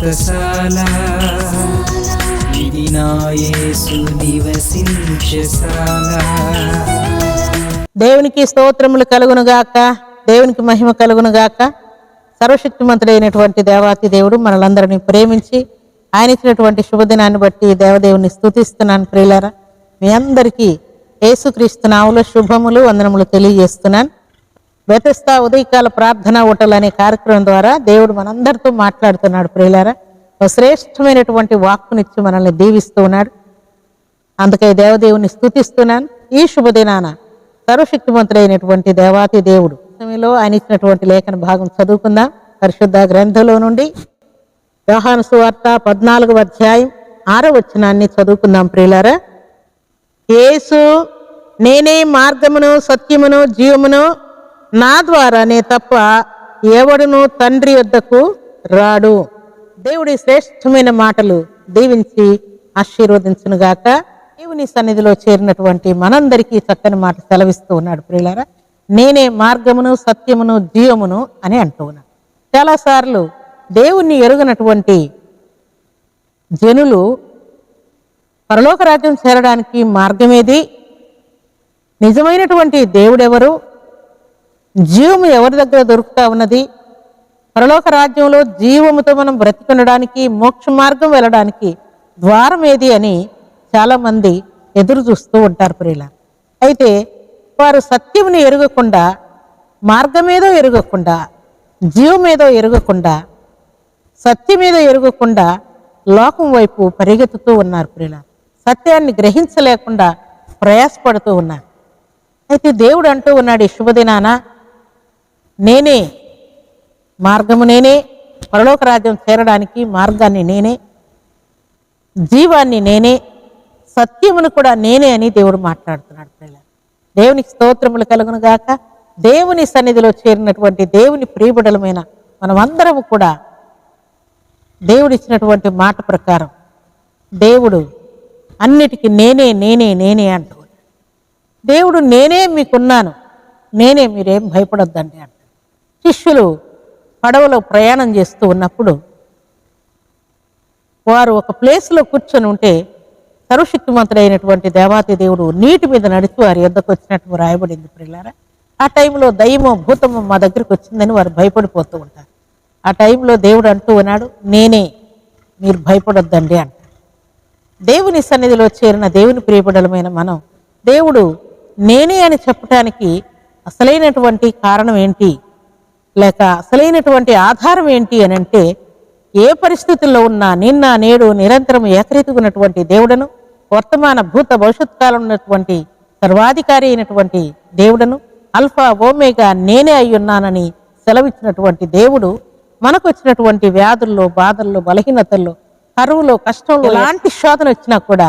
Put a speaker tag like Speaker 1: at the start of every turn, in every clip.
Speaker 1: వ్రతశాల ఇది నివసించశాల
Speaker 2: దేవునికి స్తోత్రములు కలుగునుగాక. దేవునికి మహిమ కలుగునుగాక. సర్వశక్తిమంతుడైనటువంటి దేవాతి దేవుడు మనలందరినీ ప్రేమించి ఆయన ఇచ్చినటువంటి శుభదినాన్ని బట్టి దేవదేవుని స్తుతిస్తున్నాను ప్రియులారా. మీ అందరికీ యేసుక్రీస్తు నావులో శుభములు వందనములు తెలియజేస్తున్నాను. వ్యతిస్తా ఉదయకాల ప్రార్థన ఓటలు అనే కార్యక్రమం ద్వారా దేవుడు మనందరితో మాట్లాడుతున్నాడు ప్రియులారా. ఒక శ్రేష్టమైనటువంటి వాక్కునిచ్చి మనల్ని దీవిస్తూ ఉన్నాడు. అందుకే దేవదేవుని స్తుతిస్తున్నాను. ఈ శుభదినాన సర్వశక్తిమంతుడైనటువంటి దేవాతి దేవుడు సమయంలో ఆయన ఇచ్చినటువంటి లేఖన భాగం చదువుకుందాం. పరిశుద్ధ గ్రంథంలో నుండి వ్యవహాన సువార్త పద్నాలుగవ అధ్యాయం ఆరో వచనాన్ని చదువుకుందాం ప్రియులారా. యేసు నేనే మార్గమును సత్యమును జీవమును నా ద్వారానే తప్ప ఎవడును తండ్రి వద్దకు రాడు. దేవుడి శ్రేష్టమైన మాటలు దీవించి ఆశీర్వదించునుగాక. దేవుని సన్నిధిలో చేరినటువంటి మనందరికీ చక్కని మాట సెలవిస్తూ ఉన్నాడు ప్రియులారా. నేనే మార్గమును సత్యమును జీవమును అని అంటూ ఉన్నాడు. చాలాసార్లు దేవుణ్ణి ఎరుగనటువంటి జనులు పరలోక రాజ్యం చేరడానికి మార్గమేది? నిజమైనటువంటి దేవుడెవరు? జీవము ఎవరి దగ్గర దొరుకుతా ఉన్నది? పరలోక రాజ్యంలో జీవముతో మనం బ్రతికొనడానికి మోక్ష మార్గం వెళ్ళడానికి ద్వారం ఏది అని చాలామంది ఎదురు చూస్తూ ఉంటారు ప్రియుల. అయితే వారు సత్యముని ఎరగకుండా మార్గమేదో ఎరగకుండా జీవమేదో ఎరగకుండా సత్యమేదో ఎరగకుండా లోకం వైపు పరిగెత్తుతూ ఉన్నారు ప్రియుల. సత్యాన్ని గ్రహించలేకుండా ప్రయాసపడుతూ ఉన్నారు. అయితే దేవుడు అంటూ ఉన్నాడు ఈ శుభదినాన నేనే. మార్గము నేనే. పరలోక రాజ్యం చేరడానికి మార్గాన్ని నేనే. జీవాన్ని నేనే. సత్యమును కూడా నేనే అని దేవుడు మాట్లాడుతున్నాడు పిల్లలు దేవునికి స్తోత్రములు కలుగును గాక. దేవుని సన్నిధిలో చేరినటువంటి దేవుని ప్రియబడలమైన మనమందరము కూడా దేవుడిచ్చినటువంటి మాట ప్రకారం దేవుడు అన్నిటికీ నేనే నేనే నేనే అంటూ దేవుడు నేనే మీకున్నాను. నేనే మీరేం భయపడొద్దండి అంటారు శిష్యులు పడవలో ప్రయాణం చేస్తూ ఉన్నప్పుడు వారు ఒక ప్లేస్లో కూర్చొని ఉంటే సర్వశక్తిమంతుడైనటువంటి దేవాతి దేవుడు నీటి మీద నడిచి వారి యొద్దకు వచ్చినట్టు రాయబడింది పిల్లారా ఆ టైంలో దయ్యమో భూతమో మా దగ్గరికి వచ్చిందని వారు భయపడిపోతూ ఉంటారు. ఆ టైంలో దేవుడు అంటూ ఉన్నాడు నేనే మీరు భయపడొద్దండి అంటారు దేవుని సన్నిధిలో చేరిన దేవుని ప్రియపడలమైన మనం దేవుడు నేనే అని చెప్పటానికి అసలైనటువంటి కారణం ఏంటి? లేక అసలైనటువంటి ఆధారం ఏంటి అని అంటే ఏ పరిస్థితుల్లో ఉన్నా నిన్న నేడు నిరంతరం ఏకరీతిగున్నటువంటి దేవుడను వర్తమాన భూత భవిష్యత్ కాలం ఉన్నటువంటి సర్వాధికారి అయినటువంటి దేవుడను అల్ఫా ఓమేగా నేనే అయి ఉన్నానని సెలవిచ్చినటువంటి దేవుడు మనకు వచ్చినటువంటి వ్యాధుల్లో బాధల్లో బలహీనతల్లో కరువులో కష్టంలో ఎలాంటి శోధన వచ్చినా కూడా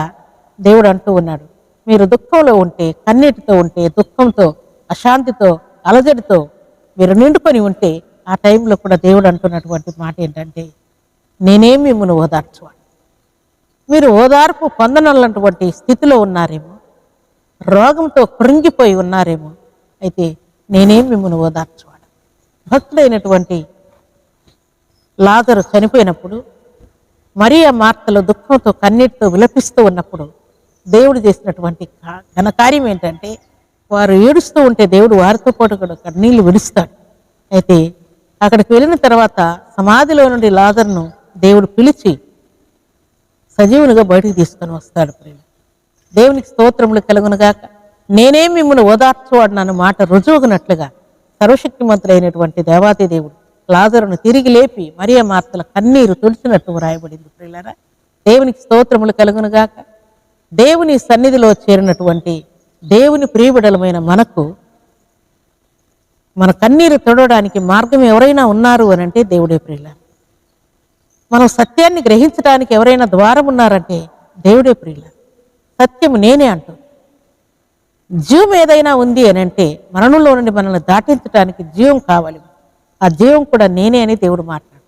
Speaker 2: దేవుడు అంటూ ఉన్నాడు. మీరు దుఃఖంలో ఉంటే కన్నీటితో ఉంటే దుఃఖంతో అశాంతితో అలజడితో మీరు నిండుకొని ఉంటే ఆ టైంలో కూడా దేవుడు అంటున్నటువంటి మాట ఏంటంటే నేనే మిమ్మల్ని ఓదార్చువాడు మీరు ఓదార్పు పొందనటువంటి స్థితిలో ఉన్నారేమో రోగంతో కృంగిపోయి ఉన్నారేమో అయితే నేనే మిమ్మల్ని ఓదార్చువాడు భక్తుడైనటువంటి లాజరు చనిపోయినప్పుడు మరియ మార్తలు దుఃఖంతో కన్నీటితో విలపిస్తూ ఉన్నప్పుడు దేవుడు చేసినటువంటి ఘనకార్యం ఏంటంటే వారు ఏడుస్తూ ఉంటే దేవుడు వారితో పాటు కూడా కన్నీళ్ళు విడుస్తాడు అయితే అక్కడికి వెళ్ళిన తర్వాత సమాధిలో నుండి లాజర్ను దేవుడు పిలిచి సజీవునిగా బయటికి తీసుకొని వస్తాడు ప్రేమ దేవునికి స్తోత్రములు కలుగునుగాక. నేనే మిమ్మల్ని ఓదార్చువాడినన్న మాట రుజువునట్లుగా సర్వశక్తిమంతులైనటువంటి దేవాతి దేవుడు లాజరును తిరిగి లేపి మరియ మార్తల కన్నీరు తుడిచినట్టు వ్రాయబడింది ప్రియులరా. దేవునికి స్తోత్రములు కలుగునుగాక. దేవుని సన్నిధిలో చేరినటువంటి దేవుని ప్రియబిడలమైన మనకు మన కన్నీరు తొడవడానికి మార్గం ఎవరైనా ఉన్నారు అని అంటే దేవుడే ప్రియుల మనం సత్యాన్ని గ్రహించడానికి ఎవరైనా ద్వారం ఉన్నారంటే దేవుడే ప్రియుల సత్యము నేనే అంటూ. జీవం ఏదైనా ఉంది అని అంటే మరణంలో నుండి మనల్ని దాటించడానికి జీవం కావాలి. ఆ జీవం కూడా నేనే అని దేవుడు మాట్లాడు.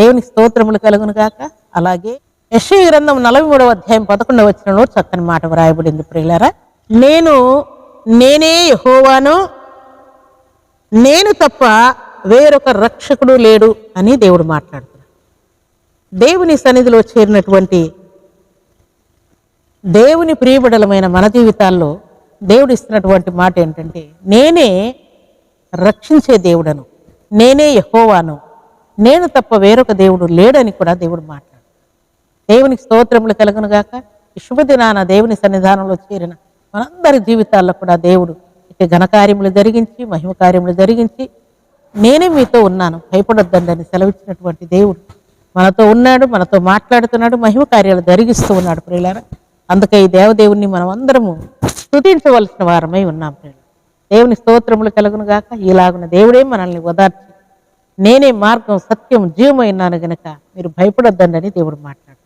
Speaker 2: దేవునికి స్తోత్రములు కలుగును గాక. అలాగే యశ్వ గ్రంథం నలభై మూడవ అధ్యాయం పదకొండవ వచ్చినలో చక్కని మాట వ్రాయబడింది ప్రియులారా. నేను నేనే యహోవాను నేను తప్ప వేరొక రక్షకుడు లేడు అని దేవుడు మాట్లాడుతున్నాడు. దేవుని సన్నిధిలో చేరినటువంటి దేవుని ప్రియబడలమైన మన జీవితాల్లో దేవుడు ఇస్తున్నటువంటి మాట ఏంటంటే నేనే రక్షించే దేవుడను నేనే యహోవాను నేను తప్ప వేరొక దేవుడు లేడని కూడా దేవుడు మాట్లాడు. దేవునికి స్తోత్రములు కలుగునుగాక. శుభదినాన దేవుని సన్నిధానంలో చేరిన మనందరి జీవితాల్లో కూడా దేవుడు ఇటు ఘనకార్యములు జరిగించి మహిమ కార్యములు జరిగించి నేనే మీతో ఉన్నాను. భయపడొద్దండి సెలవిచ్చినటువంటి దేవుడు మనతో ఉన్నాడు మనతో మాట్లాడుతున్నాడు మహిమ కార్యాలు జరిగిస్తూ ఉన్నాడు ప్రియులారా. అందుకే ఈ దేవదేవుణ్ణి మనం అందరము స్తుతించవలసిన వారమై ఉన్నాం ప్రియులు దేవుని స్తోత్రములు కలుగును గాక. ఇలాగున దేవుడే మనల్ని ఓదార్చి నేనే మార్గం సత్యం జీవమైనాను గనక మీరు భయపడొద్దండి దేవుడు మాట్లాడు.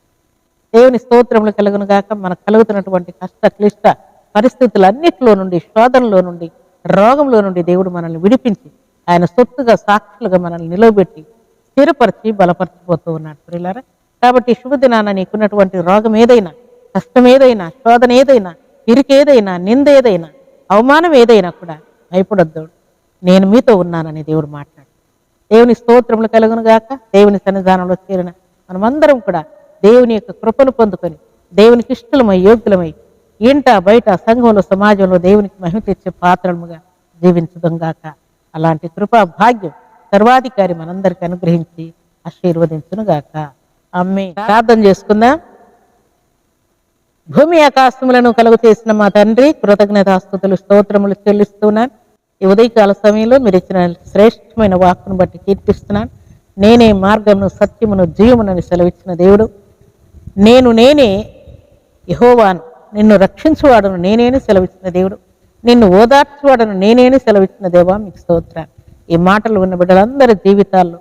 Speaker 2: దేవుని స్తోత్రములు కలుగును గాక. మనకు కలుగుతున్నటువంటి కష్ట క్లిష్ట పరిస్థితులన్నిటిలో నుండి శోధనలో నుండి రోగంలో నుండి దేవుడు మనల్ని విడిపించి ఆయన సొత్తుగా సాక్షులుగా మనల్ని నిలవబెట్టి స్థిరపరిచి బలపరచిపోతూ ఉన్నాడు. ప్రియులారా కాబట్టి శుభదినాన నీకున్నటువంటి రోగం ఏదైనా కష్టం ఏదైనా శోధన ఏదైనా ఇరికేదైనా నింద ఏదైనా అవమానం ఏదైనా కూడా భయపడొద్దు. నేను మీతో ఉన్నానని దేవుడు మాట్లాడు. దేవుని స్తోత్రములు కలుగును గాక. దేవుని సన్నిధానంలో చేరిన మనమందరం కూడా దేవుని యొక్క కృపను పొందుకొని దేవునికి ఇష్టలమై యోగ్యులమై ఇంట బయట సంఘంలో సమాజంలో దేవునికి మహిమ తెచ్చే పాత్రముగా జీవించడం గాక. అలాంటి కృపా భాగ్యం సర్వాధికారి మనందరికి అనుగ్రహించి ఆశీర్వదించును గాక. అమ్మే ప్రార్థన చేసుకుందాం. భూమి ఆకాశములను కలుగు చేసిన మా తండ్రి కృతజ్ఞతాస్తుతులు స్తోత్రములు చెల్లిస్తున్నాను. ఈ ఉదయకాల సమయంలో మీరు ఇచ్చిన శ్రేష్టమైన వాక్కును బట్టి కీర్తిస్తున్నాను. నేనే మార్గమును సత్యమును జీవమునని సెలవిచ్చిన దేవుడు. నేను నేనే యహోవాను. నిన్ను రక్షించువాడను నేనేని సెలవిచ్చిన దేవుడు. నిన్ను ఓదార్చువాడను నేనేని సెలవిచ్చిన దేవా మీకు స్తోత్రాలు ఈ మాటలు ఉన్న బిడ్డలందరి జీవితాల్లో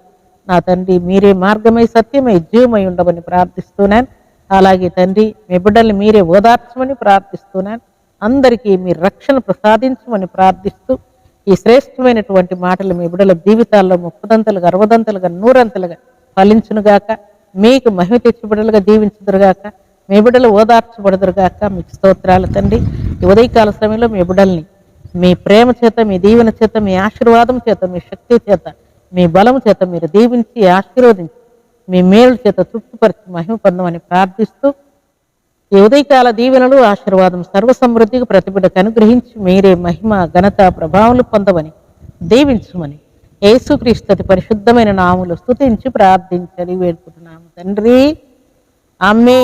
Speaker 2: నా తండ్రి మీరే మార్గమై సత్యమై జీవమై ఉండమని ప్రార్థిస్తున్నాను అలాగే తండ్రి మీ బిడ్డల్ని మీరే ఓదార్చమని ప్రార్థిస్తున్నాను అందరికీ మీ రక్షణ ప్రసాదించమని ప్రార్థిస్తూ ఈ శ్రేష్టమైనటువంటి మాటలు మీ బిడ్డల జీవితాల్లో ముప్పదంతలుగా అరవదంతలుగా నూరంతలుగా ఫలించునుగాక మీకు మహిమ తెచ్చిబిడలుగా జీవించుదురుగాక మీ బిడ్డలు ఓదార్చబడదురుగాక మీకు స్తోత్రాలు తండ్రి. ఉదయకాల సమయంలో మీ బిడ్డల్ని మీ ప్రేమ చేత మీ దీవెన చేత మీ ఆశీర్వాదం చేత మీ శక్తి చేత మీ బలం చేత మీరు దీవించి ఆశీర్వదించి మీ మేలు చేత తృప్తిపరిచి మహిమ పొందమని ప్రార్థిస్తూ ఈ ఉదయకాల దీవెనలు ఆశీర్వాదం సర్వ సమృద్ధికి ప్రతిబిడకు అనుగ్రహించి మీరే మహిమ ఘనత ప్రభావాలు పొందమని దీవించమని యేసుక్రీస్తుతి పరిశుద్ధమైన నాములు స్తుతించి ప్రార్థించని వేడుకుంటున్నాము తండ్రి. అమ్మే